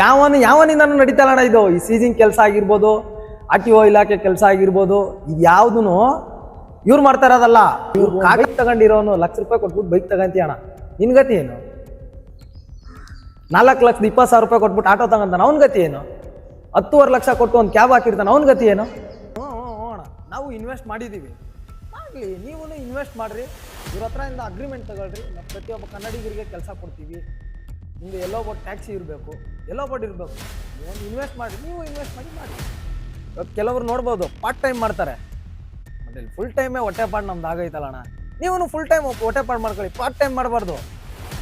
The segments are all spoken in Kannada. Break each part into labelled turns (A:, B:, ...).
A: ಯಾವನು ಯಾವನಿಂದನೂ ಅಣ್ಣ ಇದು? ಈ ಸೀಸಿಂಗ್ ಕೆಲಸ ಆಗಿರ್ಬೋದು ಆರ್ ಟಿ ಒ ಇಲಾಖೆ ಕೆಲಸ ಆಗಿರ್ಬೋದು ಇದು ಯಾವ್ದು ಇವ್ರು ಮಾಡ್ತಾ ಇರೋದಲ್ಲ. ಇವ್ರು ಕಾಗದ ತಗೊಂಡಿರೋನು ಲಕ್ಷ ರೂಪಾಯಿ ಕೊಟ್ಬಿಟ್ಟು ಬೈಕ್ ತಗಂತೀಯ ಅಣ್ಣ. ನಿನ್ ಗತಿ ಏನು? ನಾಲ್ಕು ಲಕ್ಷದ ಇಪ್ಪತ್ತು ಸಾವಿರ ರೂಪಾಯಿ ಕೊಟ್ಬಿಟ್ಟು ಆಟೋ ತಗೊಂತಾನೆ ಅವ್ನ ಗತಿ ಏನು? ಹತ್ತುವರೆ ಲಕ್ಷ ಕೊಟ್ಟು ಒಂದು ಕ್ಯಾಬ್ ಹಾಕಿರ್ತಾನೆ ಅವ್ನ ಗತಿ ಏನು? ಅಣ್ಣ ನಾವು ಇನ್ವೆಸ್ಟ್ ಮಾಡಿದ್ದೀವಿ ಆಗಲಿ ನೀವು ಇನ್ವೆಸ್ಟ್ ಮಾಡಿರಿ. ಇವ್ರ ಹತ್ರ ಇಂದ ಅಗ್ರಿಮೆಂಟ್ ತಗೊಳ್ರಿ. ನಾವು ಪ್ರತಿಯೊಬ್ಬ ಕನ್ನಡಿಗರಿಗೆ ಕೆಲಸ ಕೊಡ್ತೀವಿ. ನಿಮಗೆ ಎಲ್ಲೋ ಬೋಟ್ ಟ್ಯಾಕ್ಸಿ ಇರಬೇಕು ಎಲ್ಲೋ ಬೋಟ್ ಇರಬೇಕು. ಒಂದು ಇನ್ವೆಸ್ಟ್ ಮಾಡಿ ನೀವು ಇನ್ವೆಸ್ಟ್ ಮಾಡಿ ಮಾಡಿ. ಇವಾಗ ಕೆಲವರು ನೋಡ್ಬೋದು ಪಾರ್ಟ್ ಟೈಮ್ ಮಾಡ್ತಾರೆ. ಮತ್ತೆ ಫುಲ್ ಟೈಮೇ ಹೊಟ್ಟೆಪಾಡು ನಮ್ದು ಆಗೈತಲ್ಲ ಅಣ್ಣ. ನೀವು ಫುಲ್ ಟೈಮ್ ಹೊಟ್ಟೆಪಾಡು ಮಾಡ್ಕೊಳ್ಳಿ. ಪಾರ್ಟ್ ಟೈಮ್ ಮಾಡಬಾರ್ದು.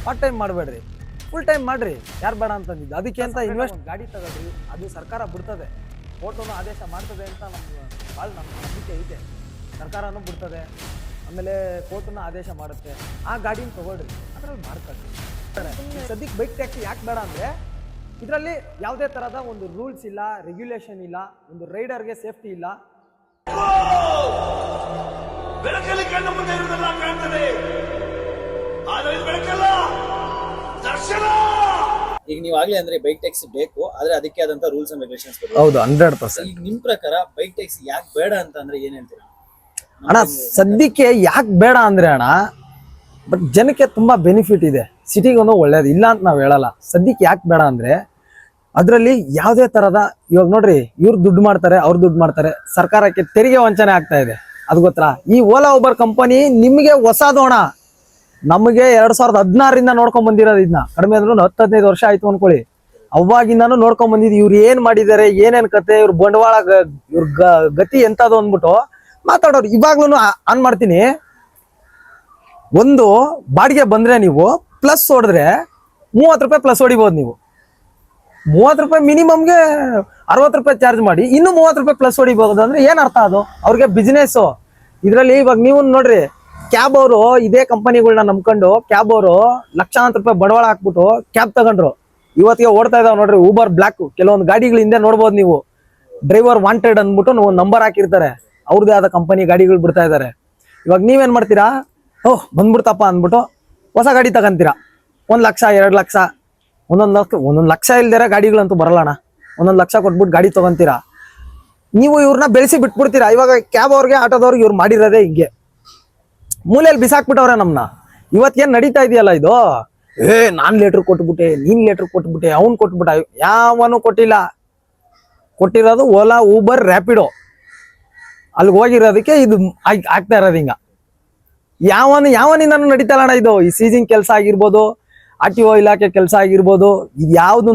A: ಪಾರ್ಟ್ ಟೈಮ್ ಮಾಡಬೇಡ್ರಿ. ಫುಲ್ ಟೈಮ್ ಮಾಡಿರಿ. ಯಾರು ಬೇಡ ಅಂತಂದಿದ್ದು. ಅದಕ್ಕೆ ಅಂತ ಇನ್ವೆಸ್ಟ್ ಗಾಡಿ ತಗೊಳ್ರಿ. ಅದು ಸರ್ಕಾರ ಬಿಡ್ತದೆ. ಕೋರ್ಟನ್ನು ಆದೇಶ ಮಾಡ್ತದೆ ಅಂತ ನಮ್ಗೆ ಭಾಳ ನಮ್ಮ ನಂಬಿಕೆ ಐತೆ ಸರ್ಕಾರನೂ ಬಿಡ್ತದೆ. ಆಮೇಲೆ ಕೋರ್ಟನ್ನು ಆದೇಶ ಮಾಡುತ್ತೆ. ಆ ಗಾಡಿನ ತೊಗೊಳ್ರಿ. ಅದರಲ್ಲಿ ಮಾಡ್ಕೊಳ್ಳಿ ಸದ್ಯಕ್ಕೆ ಬೈಕ್ ಟ್ಯಾಕ್ಸಿ ಯಾಕೆ ಬೇಡ ಅಂದರೆ ಇದರಲ್ಲಿ ಯಾವುದೇ ಥರದ ಒಂದು ರೂಲ್ಸ್ ಇಲ್ಲ ರೆಗ್ಯುಲೇಷನ್ ಇಲ್ಲ ಒಂದು ರೈಡರ್ಗೆ ಸೇಫ್ಟಿ ಇಲ್ಲ.
B: ಬೆಳಕಲ್ಲಿ ಕಣ್ಣು ಮುಂದೆ ಇರುವುದೆಲ್ಲ ಕಾಣ್ತದೆ. ಆದರೆ ಇದು ಬೆಳಕಲ್ಲ ದರ್ಶನ!
C: ಈಗ ನೀವು ಆಗ್ಲೇ ಅಂದ್ರೆ ಬೈಕ್ ಟ್ಯಾಕ್ಸಿ ಬೇಕು ಆದ್ರೆ ಅದಕ್ಕೆ ಆದಂತ ರೂಲ್ಸ್ ಅಂಡ್ ರೆಗ್ಯುಲೇಷನ್ಸ್
A: ಹೌದು ಹಂಡ್ರೆಡ್ ಪರ್ಸೆಂಟ್
C: ಈಗ ನಿಮ್ ಪ್ರಕಾರ ಬೈಕ್ ಟ್ಯಾಕ್ಸಿ ಯಾಕೆ ಬೇಡ ಅಂತ ಅಂದ್ರೆ ಏನ್ ಹೇಳ್ತೀರಾ?
A: ಅಣ್ಣ ಸದ್ಯಕ್ಕೆ ಯಾಕೆ ಬೇಡ ಅಂದ್ರೆ ಅಣ್ಣ ಬಟ್ ಜನಕ್ಕೆ ತುಂಬಾ ಬೆನಿಫಿಟ್ ಇದೆ. ಸಿಟಿಗೊಂದು ಒಳ್ಳೇದು. ಇಲ್ಲ ಅಂತ ನಾವು ಹೇಳಲ್ಲ. ಸದ್ಯಕ್ಕೆ ಯಾಕೆ ಬೇಡ ಅಂದ್ರೆ, ಅದರಲ್ಲಿ ಯಾವುದೇ ತರದ, ಇವಾಗ ನೋಡ್ರಿ, ಇವ್ರು ದುಡ್ಡು ಮಾಡ್ತಾರೆ, ಅವ್ರು ದುಡ್ಡು ಮಾಡ್ತಾರೆ. ಸರ್ಕಾರಕ್ಕೆ ತೆರಿಗೆ ವಂಚನೆ ಆಗ್ತಾ ಇದೆ. ಅದು ಗೊತ್ತಾ? ಈ ಓಲಾ, ಉಬರ್ ಕಂಪನಿ ನಿಮಗೆ ಹೊಸದೋಣ ನಮಗೆ ಎರಡ್ ಸಾವಿರದ ಹದಿನಾರರಿಂದ ನೋಡ್ಕೊಂಡ್ ಬಂದಿರೋದು ಇದನ್ನ ಕಡಿಮೆ ಅಂದ್ರೂ ಹತ್ತು, ಹದಿನೈದು ವರ್ಷ ಆಯ್ತು ಅನ್ಕೊಳ್ಳಿ. ಅವಾಗಿಂದಾನು ನೋಡ್ಕೊಂಡ್ ಬಂದಿದ್ದು ಇವ್ರು ಏನ್ ಮಾಡಿದ್ದಾರೆ, ಏನೇನ್ ಕತೆ, ಇವ್ರ ಬಂಡವಾಳ ಇವ್ರ ಗತಿ ಎಂತದು ಅಂದ್ಬಿಟ್ಟು ಮಾತಾಡೋರು ಇವಾಗ್ಲೂ ಆನ್ ಮಾಡ್ತೀನಿ. ಒಂದು, ಬಾಡಿಗೆ ಬಂದ್ರೆ ನೀವು ಪ್ಲಸ್ ಹೊಡೆದ್ರೆ ಮೂವತ್ತು ರೂಪಾಯಿ ಪ್ಲಸ್ ಹೊಡಿಬೋದು ನೀವು. ಮೂವತ್ತು ರೂಪಾಯಿ ಮಿನಿಮಮ್ಗೆ ಅರವತ್ತು ರೂಪಾಯಿ ಚಾರ್ಜ್ ಮಾಡಿ, ಇನ್ನು ಮೂವತ್ತು ರೂಪಾಯಿ ಪ್ಲಸ್ ಹೊಡಿಬೋದು ಅಂದ್ರೆ ಏನ್ ಅರ್ಥ ಅದು? ಅವ್ರಿಗೆ ಬಿಸ್ನೆಸ್ ಇದರಲ್ಲಿ ಇವಾಗ ನೀವು ನೋಡ್ರಿ ಕ್ಯಾಬ್ ಅವರು ಇದೇ ಕಂಪನಿಗಳನ್ನ ನಂಬ್ಕೊಂಡು ಕ್ಯಾಬ್ ಅವರು ಲಕ್ಷಾಂತರ ರೂಪಾಯಿ ಬಡವಾಳ ಹಾಕ್ಬಿಟ್ಟು ಕ್ಯಾಬ್ ತಗೊಂಡ್ರು. ಇವತ್ತಿಗೆ ಓಡ್ತಾ ಇದಾವೆ ನೋಡ್ರಿ ಊಬರ್ ಬ್ಲಾಕ್ ಕೆಲವೊಂದು ಗಾಡಿಗಳ ಹಿಂದೆ ನೋಡ್ಬೋದು ನೀವು. ಡ್ರೈವರ್ ವಾಂಟೆಡ್ ಅಂದ್ಬಿಟ್ಟು ನೀವು ನಂಬರ್ ಹಾಕಿರ್ತಾರೆ. ಅವ್ರದೇ ಆದ ಕಂಪನಿ ಗಾಡಿಗಳು ಬಿಡ್ತಾ ಇದ್ದಾರೆ ಇವಾಗ ನೀವೇನ್ ಮಾಡ್ತೀರಾ? ಓಹ್, ಬಂದ್ಬಿಡ್ತಪ್ಪ ಅಂದ್ಬಿಟ್ಟು ಹೊಸ ಗಾಡಿ ತಗೊಂತೀರಾ? ಒಂದ್ ಲಕ್ಷ, ಎರಡ್ ಲಕ್ಷ, ಒಂದೊಂದ್ ಲಕ್ಷ, ಒಂದೊಂದು ಲಕ್ಷ ಇಲ್ದಿರ ಗಾಡಿಗಳಂತೂ ಬರಲ್ಲಣ ಒಂದೊಂದ್ ಲಕ್ಷ ಕೊಟ್ಬಿಟ್ಟು ಗಾಡಿ ತಗೊಂತೀರಾ? ನೀವು ಇವ್ರನ್ನ ಬೆಳೆಸಿ ಬಿಟ್ಬಿಡ್ತೀರಾ? ಇವಾಗ ಕ್ಯಾಬ್ ಅವ್ರಿಗೆ, ಆಟೋದವ್ರಿಗೆ ಇವ್ರು ಮಾಡಿರೋದೇ ಹಿಂಗೆ. ಮೂಲೆಯಲ್ಲಿ ಬಿಸಾಕ್ಬಿಟ್ಟವ್ರೆ ನಮ್ನ. ಇವತ್ತೇನ್ ನಡೀತಾ ಇದೆಯಲ್ಲ ಇದು? ಏ, ನಾನ್ ಲೆಟ್ರ್ ಕೊಟ್ಬಿಟ್ಟೆ, ನೀನ್ ಲೆಟ್ರ್ ಕೊಟ್ಬಿಟ್ಟೆ, ಅವ್ನ್ ಕೊಟ್ಬಿಟ್ಟ, ಯಾವನು ಕೊಟ್ಟಿಲ್ಲ. ಕೊಟ್ಟಿರೋದು ಓಲಾ, ಊಬರ್, ರ್ಯಾಪಿಡೋ. ಅಲ್ಲಿಗೆ ಹೋಗಿರೋದಕ್ಕೆ ಇದು ಆಗ್- ಆಗ್ತಾ ಇರೋದು ಹಿಂಗ. ಯಾವನು ಯಾವನಿಂದನೂ ನಡೀತಲ್ಲ ಅಣ್ಣ ಇದು? ಈ ಸೀಸಿಂಗ್ ಕೆಲಸ ಆಗಿರ್ಬೋದು ಆರ್ ಟಿ ಒ ಇಲಾಖೆ ಕೆಲಸ ಆಗಿರ್ಬೋದು, ಇದು ಯಾವ್ದು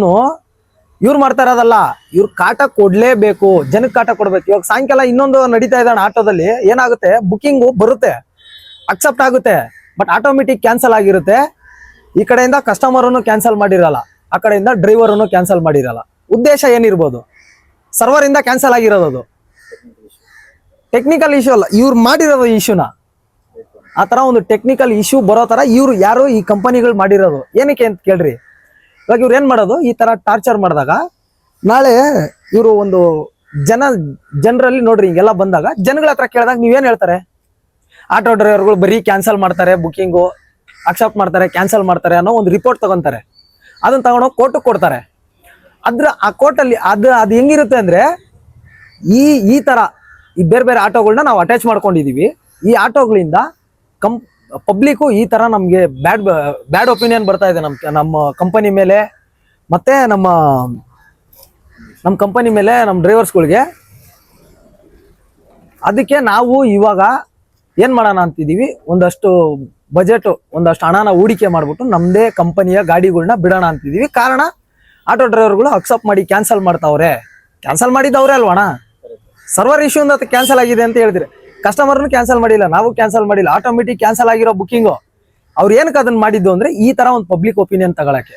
A: ಇವ್ರು ಮಾಡ್ತಾ ಇರೋದಲ್ಲ. ಇವ್ರು ಕಾಟ ಕೊಡ್ಲೇಬೇಕು ಜನಕ್ಕೆ ಕಾಟ ಕೊಡ್ಬೇಕು. ಇವಾಗ ಸಾಯಂಕಾಲ ಇನ್ನೊಂದು ನಡೀತಾ ಇದ್ದಾನೆ ಆಟೋದಲ್ಲಿ. ಏನಾಗುತ್ತೆ? ಬುಕಿಂಗು ಬರುತ್ತೆ. ಅಕ್ಸೆಪ್ಟ್ ಆಗುತ್ತೆ. ಬಟ್ ಆಟೋಮೆಟಿಕ್ ಕ್ಯಾನ್ಸಲ್ ಆಗಿರುತ್ತೆ. ಈ ಕಡೆಯಿಂದ ಕಸ್ಟಮರನ್ನು ಕ್ಯಾನ್ಸಲ್ ಮಾಡಿರಲ್ಲ. ಆ ಕಡೆಯಿಂದ ಡ್ರೈವರನ್ನು ಕ್ಯಾನ್ಸಲ್ ಮಾಡಿರಲ್ಲ. ಉದ್ದೇಶ ಏನಿರ್ಬೋದು? ಇಂದ ಕ್ಯಾನ್ಸಲ್ ಆಗಿರೋದು ಟೆಕ್ನಿಕಲ್ ಇಶ್ಯೂ ಅಲ್ಲ. ಇವ್ರು ಮಾಡಿರೋದು ಇಶ್ಯೂನ ಆ ತರ ಒಂದು ಟೆಕ್ನಿಕಲ್ ಇಶ್ಯೂ ಬರೋ ತರ ಇವ್ರು ಯಾರು ಈ ಕಂಪನಿಗಳು ಮಾಡಿರೋದು. ಏನಕ್ಕೆ ಅಂತ ಕೇಳ್ರಿ. ಇವಾಗ ಇವ್ರು ಏನ್ ಮಾಡೋದು? ಈ ತರ ಟಾರ್ಚರ್ ಮಾಡಿದಾಗ ನಾಳೆ ಇವರು ಒಂದು ಜನ, ಜನರಲ್ಲಿ ನೋಡ್ರಿ ಹಿಂಗೆಲ್ಲ ಬಂದಾಗ ಜನಗಳ ಹತ್ರ ಕೇಳಿದಾಗ ನೀವೇನು ಹೇಳ್ತಾರೆ? ಆಟೋ ಡ್ರೈವರ್ಗಳು ಬರೀ ಕ್ಯಾನ್ಸಲ್ ಮಾಡ್ತಾರೆ ಬುಕ್ಕಿಂಗು ಅಕ್ಸೆಪ್ಟ್ ಮಾಡ್ತಾರೆ ಕ್ಯಾನ್ಸಲ್ ಮಾಡ್ತಾರೆ ಅನ್ನೋ ಒಂದು ರಿಪೋರ್ಟ್ ತಗೊಂತಾರೆ. ಅದನ್ನ ತಗೊಂಡೋಗಿ ಕೋರ್ಟಿಗೆ ಕೊಡ್ತಾರೆ. ಅದ್ರ ಆ ಕೋರ್ಟಲ್ಲಿ ಅದು ಅದು ಹೆಂಗಿರುತ್ತೆ ಅಂದ್ರೆ ಈ ಈ ತರ ಈ ಬೇರೆ ಬೇರೆ ಆಟೋಗಳನ್ನ ನಾವು ಅಟ್ಯಾಚ್ ಮಾಡ್ಕೊಂಡಿದೀವಿ. ಈ ಆಟೋಗಳಿಂದ ಕಂ ಪಬ್ಲಿಕ್ಕು ಈ ತರ ನಮಗೆ ಬ್ಯಾಡ್ ಬ್ಯಾಡ್ ಒಪಿನಿಯನ್ ಬರ್ತಾ ಇದೆ ನಮ್ಮ ನಮ್ಮ ಕಂಪನಿ ಮೇಲೆ. ಮತ್ತೆ ನಮ್ಮ ನಮ್ಮ ಕಂಪನಿ ಮೇಲೆ ನಮ್ಮ ಡ್ರೈವರ್ಸ್ಗಳಿಗೆ ಅದಕ್ಕೆ ನಾವು ಇವಾಗ ಏನ್ ಮಾಡೋಣ ಅಂತಿದ್ದೀವಿ? ಒಂದಷ್ಟು ಬಜೆಟ್ ಒಂದಷ್ಟು ಹಣನ ಹೂಡಿಕೆ ಮಾಡ್ಬಿಟ್ಟು ನಮ್ಮದೇ ಕಂಪನಿಯ ಗಾಡಿಗಳನ್ನ ಬಿಡೋಣ ಅಂತಿದ್ದೀವಿ. ಕಾರಣ ಆಟೋ ಡ್ರೈವರ್ಗಳು ಅಕ್ಸೆಪ್ಟ್ ಮಾಡಿ ಕ್ಯಾನ್ಸಲ್ ಮಾಡ್ತಾವ್ರೆ. ಕ್ಯಾನ್ಸಲ್ ಮಾಡಿದ್ದವ್ರೆ ಅಲ್ವಣ ಸರ್ವರ್ ಇಶ್ಯೂ ಅಂತ ಕ್ಯಾನ್ಸಲ್ ಆಗಿದೆ ಅಂತ ಹೇಳಿದ್ರೆ ಕಸ್ಟಮರ್ನು ಕ್ಯಾನ್ಸಲ್ ಮಾಡಿಲ್ಲ, ನಾವು ಕ್ಯಾನ್ಸಲ್ ಮಾಡಿಲ್ಲ ಆಟೋಮೆಟಿಕ್ ಕ್ಯಾನ್ಸಲ್ ಆಗಿರೋ ಬುಕ್ಕಿಂಗು ಅವ್ರು ಏನಕ್ಕೆ ಅದನ್ನ ಮಾಡಿದ್ದು ಅಂದ್ರೆ ಈ ತರ ಒಂದು ಪಬ್ಲಿಕ್ ಒಪಿನಿಯನ್ ತಗೊಳಕ್ಕೆ.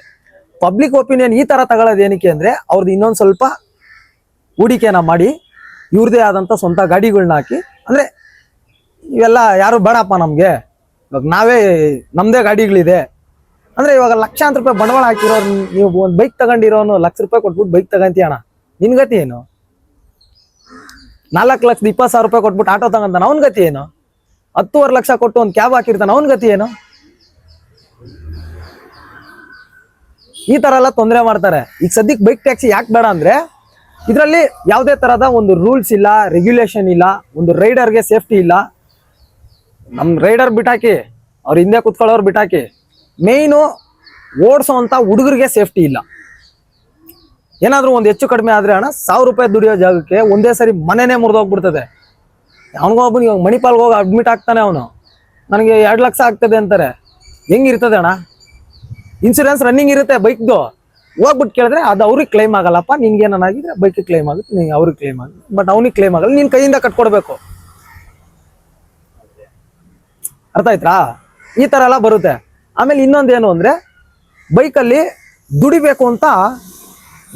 A: ಪಬ್ಲಿಕ್ ಒಪಿನಿಯನ್ ಈ ತರ ತಗೊಳ್ಳೋದು ಏನಕ್ಕೆ ಅಂದ್ರೆ ಅವ್ರದ್ದು ಇನ್ನೊಂದು ಸ್ವಲ್ಪ ಹೂಡಿಕೆನ ಮಾಡಿ, ಇವ್ರದೇ ಆದಂತ ಸ್ವಂತ ಗಾಡಿಗಳನ್ನ ಹಾಕಿ, ಅಂದ್ರೆ ಇವೆಲ್ಲ ಯಾರು ಬೇಡಪ್ಪ ನಮ್ಗೆ. ಇವಾಗ ನಾವೇ ನಮ್ದೇ ಗಾಡಿಗಳಿದೆ. ಅಂದ್ರೆ ಇವಾಗ ಲಕ್ಷಾಂತರ ರೂಪಾಯಿ ಬಂಡವಾಳ ಹಾಕಿರೋ ನೀವು ಒಂದು ಬೈಕ್ ತಗೊಂಡಿರೋನು ಲಕ್ಷ ರೂಪಾಯಿ ಕೊಟ್ಬಿಟ್ಟು ಬೈಕ್ ತಗೊಂತೀಯಣ್ಣ. ನಿನ್ ಗತಿ ಏನು? ನಾಲ್ಕು ಲಕ್ಷದ ಇಪ್ಪತ್ತು ಸಾವಿರ ರೂಪಾಯಿ ಕೊಟ್ಬಿಟ್ಟು ಆಟೋ ತಗೊಂತಾನ ಅವನ ಗತಿ ಏನು? ಹತ್ತುವರೆ ಲಕ್ಷ ಕೊಟ್ಟು ಒಂದು ಕ್ಯಾಬ್ ಹಾಕಿರ್ತಾನ, ಅವನ ಗತಿ ಏನು? ಈ ತರ ಎಲ್ಲ ತೊಂದರೆ ಮಾಡ್ತಾರೆ. ಈಗ ಸದ್ಯಕ್ಕೆ ಬೈಕ್ ಟ್ಯಾಕ್ಸಿ ಯಾಕೆ ಬೇಡ ಅಂದ್ರೆ, ಇದರಲ್ಲಿ ಯಾವುದೇ ತರಹದ ಒಂದು ರೂಲ್ಸ್ ಇಲ್ಲ ರೆಗ್ಯುಲೇಷನ್ ಇಲ್ಲ, ಒಂದು ರೈಡರ್ಗೆ ಸೇಫ್ಟಿ ಇಲ್ಲ. ನಮ್ಮ ರೈಡರ್ ಬಿಟ್ಟಾಕಿ ಅವ್ರ ಹಿಂದೆ ಕುತ್ಕೊಳ್ಳೋರು ಬಿಟ್ಟಾಕಿ ಮೇಯ್ನು ಓಡಿಸೋ ಅಂತ ಹುಡುಗರಿಗೆ ಸೇಫ್ಟಿ ಇಲ್ಲ. ಏನಾದ್ರೂ ಒಂದು ಹೆಚ್ಚು ಕಡಿಮೆ ಆದ್ರೆ ಅಣ್ಣ, ಸಾವಿರ ರೂಪಾಯಿ ದುಡಿಯೋ ಜಾಗಕ್ಕೆ ಒಂದೇ ಸರಿ ಮನೆನೇ ಮುರಿದೋಗ್ಬಿಡ್ತದೆ. ಅವನಿಗೊಬ್ಬನಿಗೆ ಇವಾಗ ಮಣಿಪಾಲ್ಗೆ ಹೋಗಿ ಅಡ್ಮಿಟ್ ಆಗ್ತಾನೆ ಅವನು. ನನಗೆ ಎರಡು ಲಕ್ಷ ಆಗ್ತದೆ ಅಂತಾರೆ. ಹೆಂಗಿರ್ತದೆ ಅಣ್ಣ? ಇನ್ಸೂರೆನ್ಸ್ ರನ್ನಿಂಗ್ ಇರುತ್ತೆ ಬೈಕ್ದು. ಹೋಗ್ಬಿಟ್ಟು ಕೇಳಿದ್ರೆ ಅದು ಅವ್ರಿಗೆ ಕ್ಲೈಮ್ ಆಗಲ್ಲಪ್ಪ, ನಿನ್ಗೆ ಏನಾಗಿದ್ರೆ ಬೈಕ್ ಕ್ಲೈಮ್ ಆಗುತ್ತೆ ನೀವು ಅವ್ರಿಗೆ ಕ್ಲೈಮ್ ಆಗುತ್ತೆ. ಬಟ್ ಅವ್ನಿಗೆ ಕ್ಲೈಮ್ ಆಗಲ್ಲ, ನೀನು ಕೈಯಿಂದ ಕಟ್ಕೊಡ್ಬೇಕು. ಅರ್ಥ ಆಯ್ತಾ ಈ ಥರ ಎಲ್ಲ ಬರುತ್ತೆ. ಆಮೇಲೆ ಇನ್ನೊಂದೇನು ಅಂದರೆ ಬೈಕಲ್ಲಿ ದುಡಿಬೇಕು ಅಂತ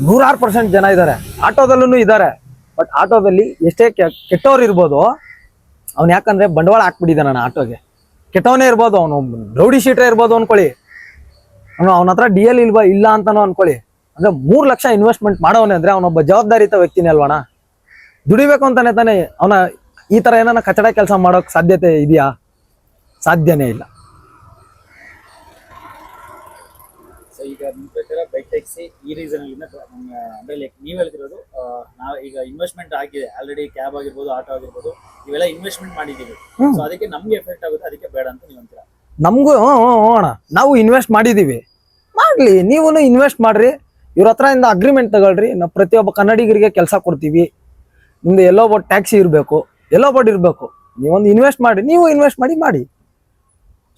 A: ನೂರಾರು ಪರ್ಸೆಂಟ್ ಜನ ಇದ್ದಾರೆ ಆಟೋದಲ್ಲೂ ಇದ್ದಾರೆ ಬಟ್ ಆಟೋದಲ್ಲಿ ಎಷ್ಟೇ ಕೆಟ್ಟವ್ರು ಇರ್ಬೋದು, ಅವ್ನು ಯಾಕಂದ್ರೆ ಬಂಡವಾಳ ಹಾಕ್ಬಿಟ್ಟಿದ್ದಾನೆ ನಾನು ಆಟೋಗೆ. ಕೆಟ್ಟವನೇ ಇರ್ಬೋದು, ಅವನು ರೌಡಿ ಶೀಟ್ರೆ ಇರ್ಬೋದು ಅನ್ಕೊಳ್ಳಿ. ಅವನು ಅವನ ಹತ್ರ ಡಿ ಎಲ್ ಇಲ್ವಾ, ಇಲ್ಲ ಅಂತಾನು ಅನ್ಕೊಳ್ಳಿ. ಅಂದ್ರೆ ಮೂರು ಲಕ್ಷ ಇನ್ವೆಸ್ಟ್ಮೆಂಟ್ ಮಾಡೋವನೇ ಅಂದ್ರೆ ಅವನೊಬ್ಬ ಜವಾಬ್ದಾರಿತ ವ್ಯಕ್ತಿನೇ ಅಲ್ವಣ ದುಡಿಬೇಕು ಅಂತಾನೆ ತಾನೆ ಅವನ ಈ ತರ ಏನಾನ ಕಚಡ ಕೆಲಸ ಮಾಡೋಕ್ ಸಾಧ್ಯತೆ ಇದೆಯಾ? ಸಾಧ್ಯನೇ ಇಲ್ಲ.
C: ಸೊ ಈಗ ನಿಮ್ಮ ಪ್ರಕಾರ ಬೈಕ್ ಟ್ಯಾಕ್ಸಿ ಈ ರೀಸನ್ ಅಂದ್ರೆ ಲೈಕ್ ನೀವು ಹೇಳ್ತಿರೋದು ನಾವು ಈಗ ಇನ್ವೆಸ್ಟ್ಮೆಂಟ್ ಆಗಿದೆ. ಆಲ್ರೆಡಿ ಕ್ಯಾಬ್ ಆಗಿರ್ಬೋದು ಆಟೋ ಆಗಿರ್ಬೋದು ಇವೆಲ್ಲ ಇನ್ವೆಸ್ಟ್ಮೆಂಟ್ ಮಾಡಿದೀವಿ ಸೊ ಅದಕ್ಕೆ ನಮ್ಗೆ ಎಫೆಕ್ಟ್ ಆಗುತ್ತೆ ಅದಕ್ಕೆ ಬೇಡ ಅಂತ ನೀವು ಅಂತೀರಾ?
A: ನಮಗೂ ಹ್ಞೂ ಹ್ಞೂ ಹ್ಞೂ ಅಣ್ಣ. ನಾವು ಇನ್ವೆಸ್ಟ್ ಮಾಡಿದ್ದೀವಿ. ಮಾಡಲಿ ನೀವು ಇನ್ವೆಸ್ಟ್ ಮಾಡ್ರಿ. ಇವ್ರ ಹತ್ರ ಇಂದ ಅಗ್ರಿಮೆಂಟ್ ತಗೊಳ್ರಿ. ನಾವು ಪ್ರತಿಯೊಬ್ಬ ಕನ್ನಡಿಗರಿಗೆ ಕೆಲಸ ಕೊಡ್ತೀವಿ. ನಿಮ್ದು ಎಲ್ಲೋ ಬೋಟ್ ಟ್ಯಾಕ್ಸಿ ಇರಬೇಕು. ಎಲ್ಲೋ ಬೋಟ್ ಇರಬೇಕು. ನೀವೊಂದು ಇನ್ವೆಸ್ಟ್ ಮಾಡಿ ನೀವು ಇನ್ವೆಸ್ಟ್ ಮಾಡಿ ಮಾಡಿ.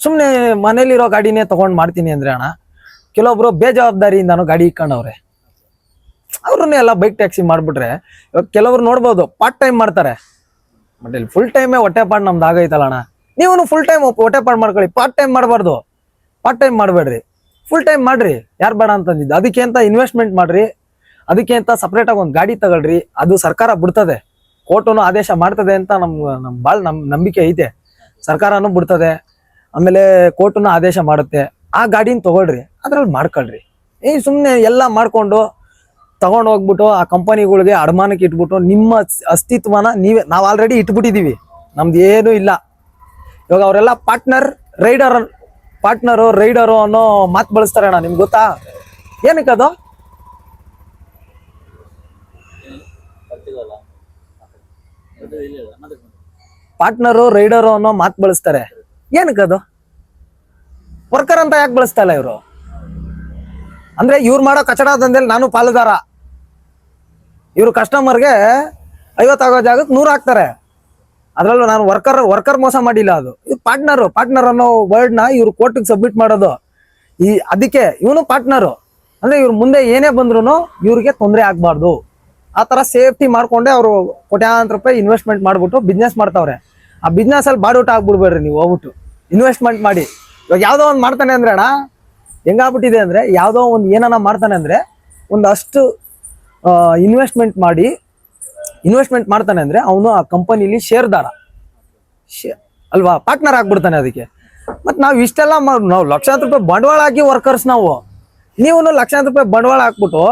A: ಸುಮ್ಮನೆ ಮನೇಲಿರೋ ಗಾಡಿನೇ ತೊಗೊಂಡು ಮಾಡ್ತೀನಿ ಅಂದ್ರೆ ಅಣ್ಣ. ಕೆಲವೊಬ್ರು ಬೇಜವಾಬ್ದಾರಿಯಿಂದನೂ ಗಾಡಿ ಇಕ್ಕೊಂಡವ್ರೆ. ಅವ್ರನ್ನೇ ಎಲ್ಲ ಬೈಕ್ ಟ್ಯಾಕ್ಸಿ ಮಾಡ್ಬಿಟ್ರೆ, ಇವಾಗ ಕೆಲವ್ರು ನೋಡ್ಬೋದು ಪಾರ್ಟ್ ಟೈಮ್ ಮಾಡ್ತಾರೆ. ಬಟ್ ಇಲ್ಲಿ ಫುಲ್ ಟೈಮೇ ಹೊಟ್ಟೆ ಪಾಡ್ ನಮ್ದು ಆಗೈತಲ್ಲ ಅಣ್ಣ. ನೀವು ಫುಲ್ ಟೈಮ್ ಹೊಟ್ಟೆ ಪಾಡ್ ಮಾಡ್ಕೊಳ್ಳಿ ಪಾರ್ಟ್ ಟೈಮ್ ಮಾಡಬಾರ್ದು. ಪಾರ್ಟ್ ಟೈಮ್ ಮಾಡಬೇಡ್ರಿ. ಫುಲ್ ಟೈಮ್ ಮಾಡ್ರಿ, ಯಾರು ಬೇಡ ಅಂತಂದಿದ್ದು. ಅದಕ್ಕೆ ಅಂತ ಇನ್ವೆಸ್ಟ್ಮೆಂಟ್ ಮಾಡ್ರಿ, ಅದಕ್ಕೆ ಅಂತ ಸಪ್ರೇಟಾಗಿ ಒಂದು ಗಾಡಿ ತಗೊಳ್ರಿ, ಅದು ಸರ್ಕಾರ ಬಿಡ್ತದೆ. ಕೋರ್ಟುನು ಆದೇಶ ಮಾಡ್ತದೆ ಅಂತ ನಮ್ಮ ನಮ್ಮ ಭಾಳ ನಮ್ಮ ನಂಬಿಕೆ ಐತೆ. ಸರ್ಕಾರನೂ ಬಿಡ್ತದೆ. ಆಮೇಲೆ ಕೋರ್ಟುನು ಆದೇಶ ಮಾಡುತ್ತೆ. ಆ ಗಾಡಿನ ತಗೊಳ್ರಿ ಅದ್ರಲ್ಲಿ ಮಾಡ್ಕೊಳ್ರಿ. ಏ ಸುಮ್ಮನೆ ಎಲ್ಲ ಮಾಡ್ಕೊಂಡು ತಗೊಂಡು ಹೋಗ್ಬಿಟ್ಟು ಆ ಕಂಪನಿಗಳಿಗೆ ಅಡಮಾನಕ್ಕೆ ಇಟ್ಬಿಟ್ಟು ನಿಮ್ಮ ಅಸ್- ಅಸ್ತಿತ್ವನ ನೀವೇ ನಾವು ಆಲ್ರೆಡಿ ಇಟ್ಬಿಟ್ಟಿದ್ದೀವಿ ನಮ್ದು ಏನೂ ಇಲ್ಲ. ಇವಾಗ ಅವರೆಲ್ಲ ಪಾರ್ಟ್ನರ್ ರೈಡರ್ ಪಾರ್ಟ್ನರು ರೈಡರು ಅನ್ನೋ ಮಾತು ಬಳಸ್ತಾರೆ ಅಣ್ಣ ನಿಮ್ಗೆ ಗೊತ್ತಾ? ಏನಕ್ಕೆ ಅದು? ಪಾರ್ಟ್ನರು ರೈಡರು ಅನ್ನೋ ಮಾತು ಬಳಸ್ತಾರೆ. ಏನಕ್ಕೆ ಅದು? ವರ್ಕರ್ ಅಂತ ಯಾಕೆ ಬಳಸ್ತಾ ಇಲ್ಲ ಇವರು? ಅಂದ್ರೆ ಇವ್ರು ಮಾಡೋ ಕಚಡ ದಂಧೆಲಿ ನಾನು ಪಾಲುದಾರ. ಇವರು ಕಸ್ಟಮರ್ಗೆ ಐವತ್ತಾಗೋ ಜಾಗಕ್ಕೆ ನೂರು ಹಾಕ್ತಾರೆ. ಅದರಲ್ಲೂ ನಾನು ವರ್ಕರ್ ವರ್ಕರ್ ಮೋಸ ಮಾಡಿಲ್ಲ ಅದು. ಇದು ಪಾರ್ಟ್ನರು ಪಾರ್ಟ್ನರ್ ಅನ್ನೋ ವರ್ಡ್ನ ಇವ್ರು ಕೋರ್ಟಿಗೆ ಸಬ್ಮಿಟ್ ಮಾಡೋದು. ಈ ಅದಕ್ಕೆ ಇವನು ಪಾರ್ಟ್ನರು ಅಂದ್ರೆ ಇವ್ರು ಮುಂದೆ ಏನೇ ಬಂದ್ರು ಇವ್ರಿಗೆ ತೊಂದರೆ ಆಗಬಾರ್ದು. ಆ ಥರ ಸೇಫ್ಟಿ ಮಾಡ್ಕೊಂಡೆ ಅವರು ಕೋಟ್ಯಾಂತರ ರೂಪಾಯಿ ಇನ್ವೆಸ್ಟ್ಮೆಂಟ್ ಮಾಡ್ಬಿಟ್ಟು ಬಿಸ್ನೆಸ್ ಮಾಡ್ತಾವ್ರೆ. ಆ ಬಿಸ್ನೆಸ್ ಅಲ್ಲಿ ಬಾಡೂಟ ಆಗ್ಬಿಡ್ಬೇಡ್ರಿ ನೀವು ಹೋಗ್ಬಿಟ್ಟು. ಇನ್ವೆಸ್ಟ್ಮೆಂಟ್ ಮಾಡಿ. ಇವಾಗ ಯಾವುದೋ ಒಂದು ಮಾಡ್ತಾನೆ ಅಂದ್ರೆ ಅಣ್ಣ ಹೆಂಗಾಗ್ಬಿಟ್ಟಿದೆ ಅಂದ್ರೆ ಯಾವುದೋ ಒಂದು ಏನನ್ನ ಮಾಡ್ತಾನೆ ಅಂದ್ರೆ ಒಂದಷ್ಟು ಇನ್ವೆಸ್ಟ್ಮೆಂಟ್ ಮಾಡಿ ಇನ್ವೆಸ್ಟ್ಮೆಂಟ್ ಮಾಡ್ತಾನೆ ಅಂದ್ರೆ ಅವನು ಆ ಕಂಪನಿಲಿ ಶೇರ್ದಾರ ಅಲ್ವಾ? ಪಾರ್ಟ್ನರ್ ಆಗ್ಬಿಡ್ತಾನೆ ಅದಕ್ಕೆ. ಮತ್ತು ನಾವು ಇಷ್ಟೆಲ್ಲ ನಾವು ಲಕ್ಷಾಂತರ ರೂಪಾಯಿ ಬಂಡವಾಳ ಹಾಕಿ ವರ್ಕರ್ಸ್ ನಾವು. ನೀವು ಲಕ್ಷಾಂತರ ರೂಪಾಯಿ ಬಂಡವಾಳ ಹಾಕ್ಬಿಟ್ಟು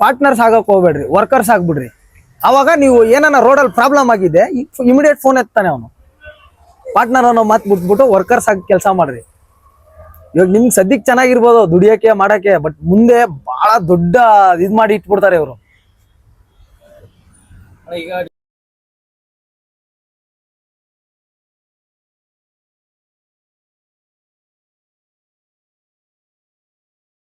A: ಪಾರ್ಟ್ನರ್ಸ್ ಆಗಕ್ಕೆ ಹೋಗ್ಬೇಡ್ರಿ ವರ್ಕರ್ಸ್ ಆಗ್ಬಿಡ್ರಿ. ಅವಾಗ ನೀವು ಏನಾನ ರೋಡಲ್ಲಿ ಪ್ರಾಬ್ಲಮ್ ಆಗಿದೆ ಇಮಿಡಿಯೇಟ್ ಫೋನ್ ಎತ್ತಾನೆ ಅವನು. ಪಾರ್ಟ್ನರ್ ಅನ್ನೋ ಮಾತು ಬಿಟ್ಬಿಟ್ಟು ವರ್ಕರ್ಸ್ ಆಗಿ ಕೆಲಸ ಮಾಡ್ರಿ. ಇವಾಗ ನಿಮ್ಗೆ ಸದ್ಯಕ್ಕೆ ಚೆನ್ನಾಗಿರ್ಬೋದು ದುಡಿಯೋಕೆ ಮಾಡಕ್ಕೆ ಬಟ್ ಮುಂದೆ ಬಹಳ ದೊಡ್ಡ ಇದು ಮಾಡಿ ಇಟ್ಬಿಡ್ತಾರೆ ಇವರು.